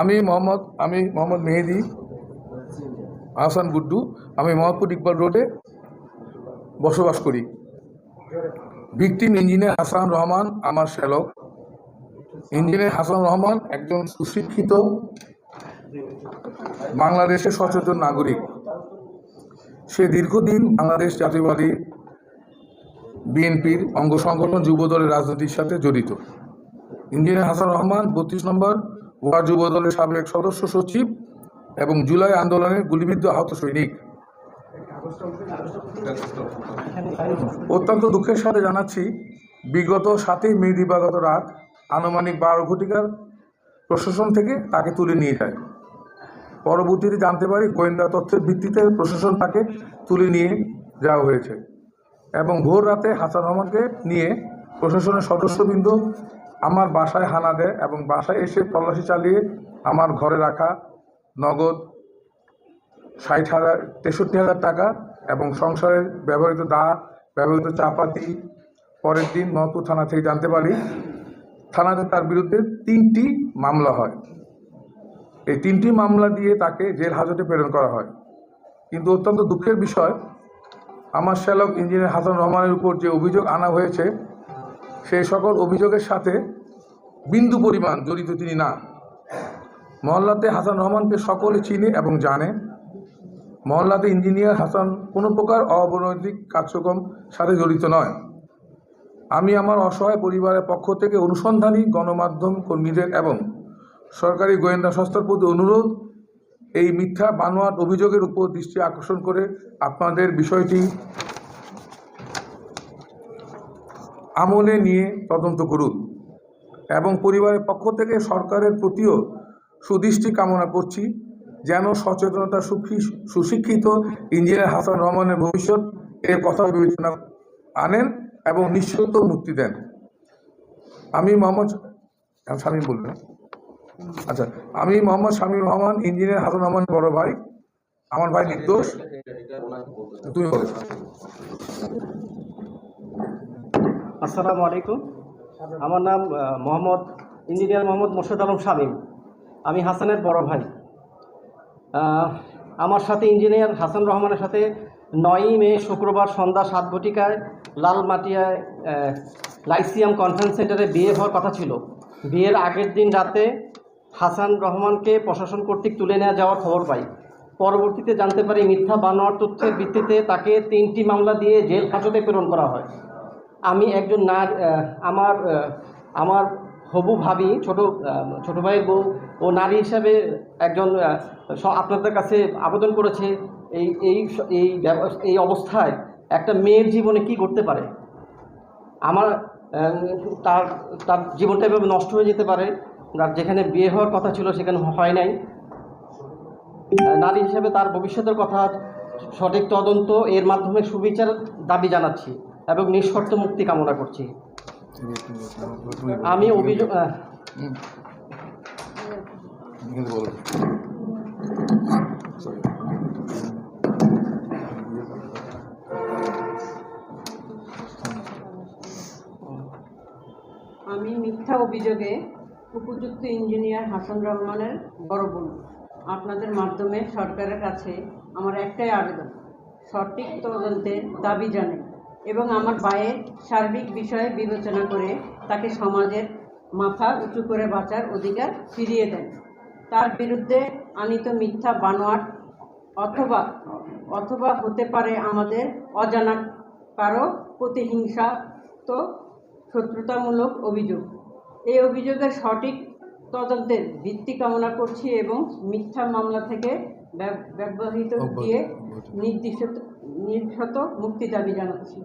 আমি মোহাম্মদ আমি মোহাম্মদ মেহেদি, আহসান গুড্ডু, আমি মোহাম্মদপুর ইকবাল রোডে বসবাস করি। ভিকটিম ইঞ্জিনিয়ার হাসান রহমান আমার শ্যালক। ইঞ্জিনিয়ার হাসান রহমান একজন সুশিক্ষিত বাংলাদেশের সচেতন নাগরিক। সে দীর্ঘদিন বাংলাদেশ জাতীয়বাদী বিএনপির অঙ্গ সংগঠন যুবদলের রাজনীতির সাথে জড়িত। ইঞ্জিনিয়ার হাসান রহমান বত্রিশ নম্বর ওয়ার্ড যুবদলের সাবেক সদস্য সচিব এবং জুলাই আন্দোলনে গুলিবিদ্ধ আহত সৈনিক। অত্যন্ত দুঃখের সাথে জানাচ্ছি, বিগত সাতই মে দিবাগত রাত আনুমানিক বারো ঘটিকার প্রশাসন থেকে তাকে তুলে নিয়ে যায়। পরবর্তীতে জানতে পারি গোয়েন্দা তথ্যের ভিত্তিতে প্রশাসন তাকে তুলে নিয়ে যাওয়া হয়েছে এবং ভোর রাতে হাসান রহমানকে নিয়ে প্রশাসনের সদস্যবৃন্দ আমার বাসায় হানা দেয় এবং বাসায় এসে তল্লাশি চালিয়ে আমার ঘরে রাখা নগদ ষাট হাজার, তেষট্টি হাজার টাকা এবং সংসারের ব্যবহৃত দা, ব্যবহৃত চাপাতি, পরের দিন নহপুর থানা থেকে জানতে পারি, থানাতে তার বিরুদ্ধে তিনটি মামলা হয়। এই তিনটি মামলা দিয়ে তাকে জেল হাজতে প্রেরণ করা হয়। কিন্তু অত্যন্ত দুঃখের বিষয়, আমার শ্যালক ইঞ্জিনিয়ার হাসান রহমানের উপর যে অভিযোগ আনা হয়েছে সেই সকল অভিযোগের সাথে বিন্দু পরিমাণ জড়িত তিনি না। মহল্লাতে হাসান রহমানকে সকলে চিনে এবং জানে। মহল্লাতে ইঞ্জিনিয়ার হাসান কোনো প্রকার অবনৈতিক কার্যক্রম সাথে জড়িত নয়। আমি আমার অসহায় পরিবারের পক্ষ থেকে অনুসন্ধানী, গণমাধ্যম কর্মীদের এবং সরকারি গোয়েন্দা সংস্থার প্রতি অনুরোধ, এই মিথ্যা বানোয়াট অভিযোগের উপর দৃষ্টি আকর্ষণ করে আপনাদের বিষয়টি আমলে নিয়ে তদন্ত করুন এবং পরিবারের পক্ষ থেকে সরকারের প্রতিও সুদৃষ্টি কামনা করছি যেন সচেতনতা সুখী, সুশিক্ষিত ইঞ্জিনিয়ার হাসান রহমানের ভবিষ্যৎ এর কথা বিবেচনা আনেন এবং নিঃশর্ত মুক্তি দেন। আমি মোহাম্মদ স্বামী বলবেন আচ্ছা আমি মোহাম্মদ শামীম রহমান, ইঞ্জিনিয়ার হাসান রহমানের বড় ভাই। আমার ভাই নির্দোষ। তুমি বলো। আসসালামু আলাইকুম। আমার নাম মোহাম্মদ ইঞ্জিনিয়ার মোহাম্মদ মোর্শেদ আলম শামীম। আমি হাসানের বড় ভাই। আমার সাথে ইঞ্জিনিয়ার হাসান রহমানের সাথে নয়ই মে শুক্রবার সন্ধ্যা সাত ঘটিকায় লালমাটিয়ায় লাইসিয়াম কনফারেন্স সেন্টারে বিয়ে হওয়ার কথা ছিল। বিয়ের আগের দিন রাতে হাসান রহমানকে প্রশাসন কর্তৃক তুলে নেওয়া যাওয়ার খবর পাই। পরবর্তীতে জানতে পারি মিথ্যা বানোয়ার তথ্যের ভিত্তিতে তাকে তিনটি মামলা দিয়ে জেল হাজতে প্রেরণ করা হয়। আমি একজন না আমার আমার হবু ভাবি, ছোট ছোট ভাইয়ের বউ। ও নারী হিসাবে একজন আপনাদের কাছে আবেদন করেছে এই এই এই এই অবস্থায় একটা মেয়ের জীবনে কি করতে পারে? আমার তার তার জীবনটা এভাবে নষ্ট হয়ে যেতে পারে। আর যেখানে বিয়ে হওয়ার কথা ছিল সেখানে হয় নাই। নারী হিসেবে তার ভবিষ্যতের কথা সঠিক তদন্ত এর মাধ্যমে সুবিচার দাবি জানাচ্ছি। এবং নিঃশর্ত মুক্তি কামনা করছি আমি অভিযোগ. আমি মিথ্যা অভিযোগে উপযুক্ত ইঞ্জিনিয়ার হাসান রহমানের বড় বোন আপনাদের মাধ্যমে সরকারের কাছে আমার একটাই আবেদন, সঠিক তদন্তের দাবি জানাই এবং আমার ভাইয়ের সার্বিক বিষয়ে বিবেচনা করে তাকে সমাজের মাথা উঁচু করে বাঁচার অধিকার ফিরিয়ে দেন। তার বিরুদ্ধে আনিত মিথ্যা বানোয়াট অথবা অথবা হতে পারে আমাদের অজানা কারও প্রতিহিংসা তো শত্রুতামূলক অভিযোগ। এই অভিযোগের সঠিক তদন্তের ভিত্তি কামনা করছি এবং মিথ্যা মামলা থেকে ব্যবহৃত দিয়ে নির্দিষ্ট নির্দিষ্ট মুক্তি দাবি জানাচ্ছি।